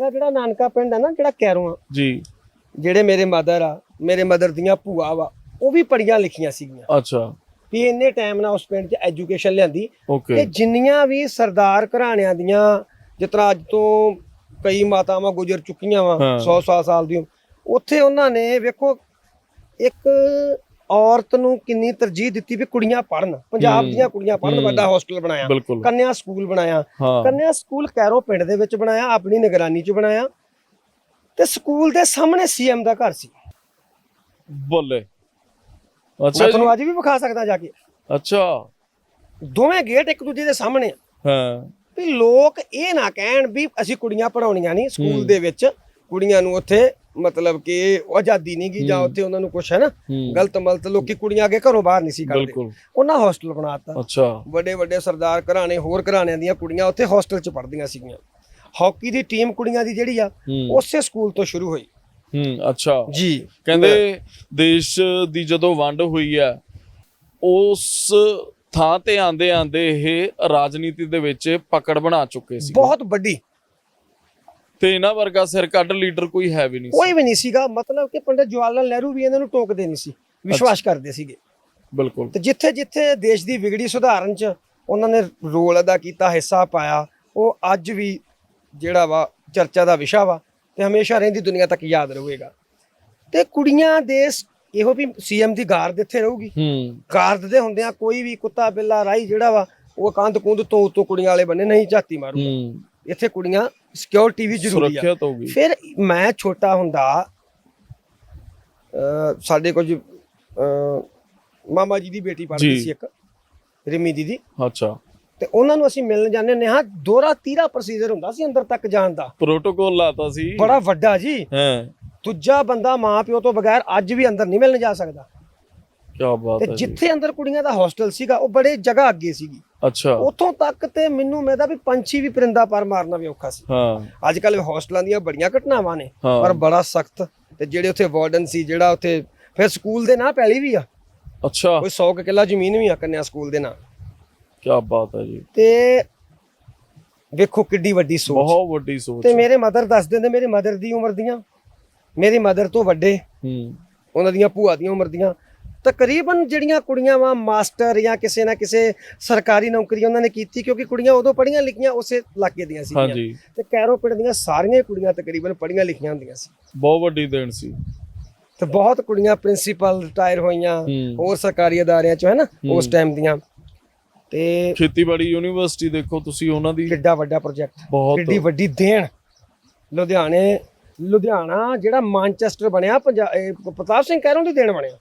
ਮੇਰਾ ਜਿਹੜਾ ਨਾਨਕਾ ਪਿੰਡ ਹੈ ਨਾ ਜਿਹੜਾ ਕੈਰੋਂ ਜੀ। ਜਿਹੜੇ ਮੇਰੇ ਮਦਰ ਆ ਮੇਰੇ ਮਦਰ ਦੀਆਂ ਭੂਆ ਵਾ ਉਹ ਵੀ ਪੜੀਆਂ ਲਿਖੀਆਂ ਸੀਗੀਆਂ। ਅੱਛਾ। ਵੀ ਇੰਨੇ ਟਾਈਮ ਨਾਲ ਉਸ ਪਿੰਡ 'ਚ ਐਜੂਕੇਸ਼ਨ ਲਿਆਂਦੀ। ਤੇ ਜਿੰਨੀਆਂ ਵੀ ਸਰਦਾਰ ਘਰਾਣਿਆਂ ਦੀਆਂ ਤਰ੍ਹਾਂ ਅੱਜ ਤੋਂ ਕਈ ਮਾਤਾਵਾਂ ਗੁਜ਼ਰ ਚੁੱਕੀਆਂ ਵਾ ਹਾਂ। 100 100 ਸਾਲ ਦੀਆਂ ਉੱਥੇ ਉਹਨਾਂ ਨੇ ਵੇਖੋ ਇੱਕ ਔਰਤ ਨੂੰ ਕਿੰਨੀ ਤਰਜੀਹ ਦਿੱਤੀ ਵੀ ਕੁੜੀਆਂ ਪੜਨ ਪੰਜਾਬ। ਦੀਆਂ ਕੁੜੀਆਂ ਪੜਨ। ਵੱਡਾ ਹੋਸਟਲ ਬਣਾਇਆ। ਕੰਨਿਆ ਸਕੂਲ ਬਣਾਇਆ। ਕੰਨਿਆ ਸਕੂਲ ਕੈਰੋ ਪਿੰਡ ਦੇ ਵਿੱਚ ਬਣਾਇਆ ਆਪਣੀ ਨਿਗਰਾਨੀ 'ਚ ਬਣਾਇਆ। ਤੇ ਸਕੂਲ ਦੇ ਸਾਹਮਣੇ ਸੀਐਮ ਦਾ ਘਰ ਸੀ। ਬੱਲੇ। ਮੈਂ ਅੱਛਾ ਜੀ। ਤੁਹਾਨੂੰ ਅੱਜ ਵੀ ਵਿਖਾ ਸਕਦਾ ਜਾ ਕੇ। ਅੱਛਾ। ਦੋਵੇਂ ਗੇਟ ਇੱਕ ਦੂਜੇ ਦੇ ਸਾਹਮਣੇ ਹਾਂ। ਵੀ ਲੋਕ ਇਹ ਨਾ ਕਹਿਣ ਵੀ ਅਸੀਂ ਕੁੜੀਆਂ ਪੜਾਉਣੀਆਂ ਨਹੀਂ ਸਕੂਲ। ਦੇ ਵਿੱਚ। ਕੁੜੀਆਂ ਨੂੰ ਉੱਥੇ ਮਤਲਬ ਕਿ ਆਜ਼ਾਦੀ ਨਹੀਂ ਗੀ ਜਾਂ। ਉੱਥੇ ਉਹਨਾਂ ਨੂੰ ਕੁਛ ਹੈ। ਨਾ ਗਲਤ ਮਲਤ ਲੋਕੀ ਕੁੜੀਆਂ ਅੱਗੇ ਘਰੋਂ ਬਾਹਰ ਨਹੀਂ ਸੀ ਕੱਢਦੇ। ਉਹਨਾਂ ਹੋਸਟਲ ਬਣਾਤਾ। ਅੱਛਾ। ਵੱਡੇ ਵੱਡੇ ਸਰਦਾਰ ਘਰਾਣੇ ਹੋਰ ਘਰਾਣਿਆਂ ਦੀਆਂ ਕੁੜੀਆਂ ਉੱਥੇ ਹੋਸਟਲ 'ਚ ਪੜ੍ਹਦੀਆਂ ਸੀਗੀਆਂ। ਹਾਕੀ ਦੀ ਟੀਮ ਕੁੜੀਆਂ ਦੀ ਜਿਹੜੀ ਆ ਉਸੇ ਸਕੂਲ ਤੋਂ ਸ਼ੁਰੂ ਹੋਈ। ਹੂੰ ਅੱਛਾ। ਜੀ। ਕਹਿੰਦੇ ਦੇਸ਼ ਦੀ ਜਦੋਂ ਵੰਡ ਹੋਈ ਹੈ ਉਸ ਥਾਂ ਤੇ ਆਂਦੇ ਆਂਦੇ ਇਹ ਰਾਜਨੀਤੀ ਦੇ ਵਿੱਚ ਪਕੜ ਬਣਾ ਚੁੱਕੇ ਸੀ ਬਹੁਤ ਵੱਡੀ। ਤੇ ਇਹਨਾਂ ਵਰਗਾ ਸਿਰ ਕੱਢ ਲੀਡਰ ਕੋਈ ਹੈ ਵੀ ਨਹੀਂ ਕੋਈ ਵੀ ਨਹੀਂ ਸੀਗਾ। ਮਤਲਬ ਕਿ ਪੰਡਿਤ ਜਵਾਹਰ ਲਾਲ ਨਹਿਰੂ ਵੀ ਇਹਨਾਂ ਨੂੰ ਟੋਕਦੇ ਨਹੀਂ ਸੀ। ਵਿਸ਼ਵਾਸ ਕਰਦੇ ਸੀਗੇ। ਬਿਲਕੁਲ। ਤੇ ਜਿੱਥੇ ਜਿੱਥੇ ਦੇਸ਼ ਦੀ ਵਿਗੜੀ ਸੁਧਾਰਨ ਚ ਉਹਨਾਂ ਨੇ ਰੋਲ ਅਦਾ ਕੀਤਾ ਹਿੱਸਾ ਪਾਇਆ ਉਹ ਅੱਜ ਵੀ ਜਿਹੜਾ ਵਾ ਚਰਚਾ ਦਾ ਵਿਸ਼ਾ ਵਾ ਤੇ ਹਮੇਸ਼ਾ ਰਹਿੰਦੀ ਦੁਨੀਆ ਤੱਕ ਯਾਦ ਰਹੇਗਾ। ਤੇ ਕੁੜੀਆਂ ਦੇ ਇਹੋ ਵੀ ਸੀਐਮ ਦੀ ਗਾਰਡ ਇੱਥੇ ਰਹੂਗੀ। ਹੂੰ। ਗਾਰਡ ਦੇ ਹੁੰਦਿਆਂ ਕੋਈ ਵੀ ਕੁੱਤਾ ਬਿੱਲਾ ਰਾਈ ਜਿਹੜਾ ਵਾ ਉਹ ਕੰਧ ਕੁੰਧ ਤੋਂ ਉਤੋਂ ਕੁੜੀਆਂ ਵਾਲੇ ਬੰਨੇ ਨਹੀਂ ਝਾਤੀ ਮਾਰੂ ਇੱਥੇ ਕੁੜੀਆਂ ਸਿਕਿਉਰਿਟੀ ਵੀ ਜ਼ਰੂਰੀ ਆ। ਸੁਰੱਖਿਅਤ ਹੋਊਗੀ। ਫਿਰ ਮੈਂ ਛੋਟਾ ਹੁੰਦਾ ਸਾਡੇ ਕੁਝ ਮਾਮਾ ਜੀ ਦੀ ਬੇਟੀ ਪੜ੍ਹਦੀ। ਸੀ ਇੱਕ ਰਿਮੀ ਦੀਦੀ। ਅੱਛਾ। ਤੇ ਉਹਨਾਂ ਨੂੰ ਅਸੀਂ ਮਿਲਣ ਜਾਂਦੇ ਹੁੰਦੇ ਹਾਂ ਦੋਰਾ ਤੀਰਾ ਪ੍ਰੋਸੀਜਰ ਹੁੰਦਾ ਸੀ ਅੰਦਰ ਤੱਕ ਜਾਣ ਦਾ। ਪ੍ਰੋਟੋਕਾਲ ਲਾਤਾ ਸੀ। ਬੜਾ ਵੱਡਾ ਜੀ। ਹਾਂ। ਦੂਜਾ ਬੰਦਾ ਮਾਂ ਪਿਓ ਤੋਂ ਬਗੈਰ ਅੱਜ ਵੀ ਅੰਦਰ ਨਹੀਂ ਮਿਲਣ ਜਾ ਸਕਦਾ। ਕੀ ਬਾਤ ਤੇ ਹੈ ਜੀ। ਜਿੱਥੇ ਅੰਦਰ ਕੁੜੀਆਂ ਦਾ ਹੋਸਟਲ ਸੀਗਾ ਉਹ ਬੜੇ ਜਗ੍ਹਾ ਅੱਗੇ ਸੀਗੀ। ਅੱਛਾ। ਉੱਥੋਂ ਤੱਕ ਤੇ ਮੈਨੂੰ ਮੈਦਾ ਵੀ ਪੰਛੀ ਵੀ ਪਰਿੰਦਾ ਪਰ ਮਾਰਨਾ ਵੀ ਔਖਾ ਸੀ। ਹਾਂ। ਅੱਜ ਕੱਲ ਹੋਸਟਲਾਂ ਦੀਆਂ ਬੜੀਆਂ ਘਟਨਾਵਾਂ ਨੇ ਹਾਂ। ਪਰ ਬੜਾ ਸਖਤ। ਤੇ ਜਿਹੜੇ ਉੱਥੇ ਵਾਰਡਨ ਸੀ ਜਿਹੜਾ ਉੱਥੇ ਫਿਰ ਸਕੂਲ ਦੇ ਨਾਂ ਪੈਲੀ ਵੀ ਆ। ਅੱਛਾ। ਕੋਈ 100 ਕੁ ਕਿੱਲਾ ਜ਼ਮੀਨ ਵੀ ਆ ਕੰਨਿਆ ਸਕੂਲ ਦੇ ਨਾਂ। ਕੀ ਬਾਤ ਹੈ ਜੀ। ਤੇ ਵੇਖੋ ਕਿੱਡੀ ਵੱਡੀ ਸੋਚ। ਬਹੁਤ ਵੱਡੀ ਸੋਚ। ਤੇ ਮੇਰੇ ਮਦਰ ਦੱਸਦੇ ਨੇ ਮੇਰੇ ਮਦਰ ਦੀ ਉਮਰ ਦੀਆਂ ਮੇਰੀ ਮਦਰ ਤੋਂ ਵੱਡੇ ਹੂੰ। ਉਹਨਾਂ ਦੀਆਂ ਭੂਆ ਦੀਆਂ ਉਮਰ ਦੀਆਂ ਤਕਰੀਬਨ ਜਿਹੜੀਆਂ ਕੁੜੀਆਂ ਵਾ ਮਾਸਟਰ ਜਾਂ ਕਿਸੇ ਨਾ ਕਿਸੇ ਸਰਕਾਰੀ ਨੌਕਰੀ ਉਹਨਾਂ ਨੇ ਕੀਤੀ ਕਿਉਂਕਿ ਕੁੜੀਆਂ ਉਦੋਂ ਪੜ੍ਹੀਆਂ ਲਿਖੀਆਂ ਉਸੇ ਇਲਾਕੇ ਦੀਆਂ ਸੀ ਹਾਂਜੀ। ਤੇ ਕੈਰੋ ਪਿੰਡ ਦੀਆਂ ਸਾਰੀਆਂ ਕੁੜੀਆਂ ਤਕਰੀਬਨ ਪੜ੍ਹੀਆਂ ਲਿਖੀਆਂ ਹੁੰਦੀਆਂ ਸੀ। ਬਹੁਤ ਵੱਡੀ ਦੇਣ ਸੀ। ਤੇ ਬਹੁਤ ਕੁੜੀਆਂ ਪ੍ਰਿੰਸੀਪਲ ਰਿਟਾਇਰ ਹੋਈਆਂ ਹੋਰ ਸਰਕਾਰੀ ਅਦਾਰਿਆਂ ਚ ਹੈ। ਨਾ ਉਸ ਟਾਈਮ ਦੀਆਂ। ਤੇ ਖੇਤੀਬਾੜੀ ਯੂਨੀਵਰਸਿਟੀ ਦੇਖੋ ਤੁਸੀਂ ਉਹਨਾਂ ਦੀ ਕਿੱਡਾ ਵੱਡਾ ਪ੍ਰੋਜੈਕਟ ਕਿੱਡੀ ਵੱਡੀ ਦੇਣ। ਲੁਧਿਆਣੇ ਲੁਧਿਆਣਾ ਜਿਹੜਾ ਮਾਨਚੈਸਟਰ ਬਣਿਆ ਪ੍ਰਤਾਪ ਸਿੰਘ ਕਹਿਰੋਂ ਦੀ ਦੇਣ ਬਣਿਆ।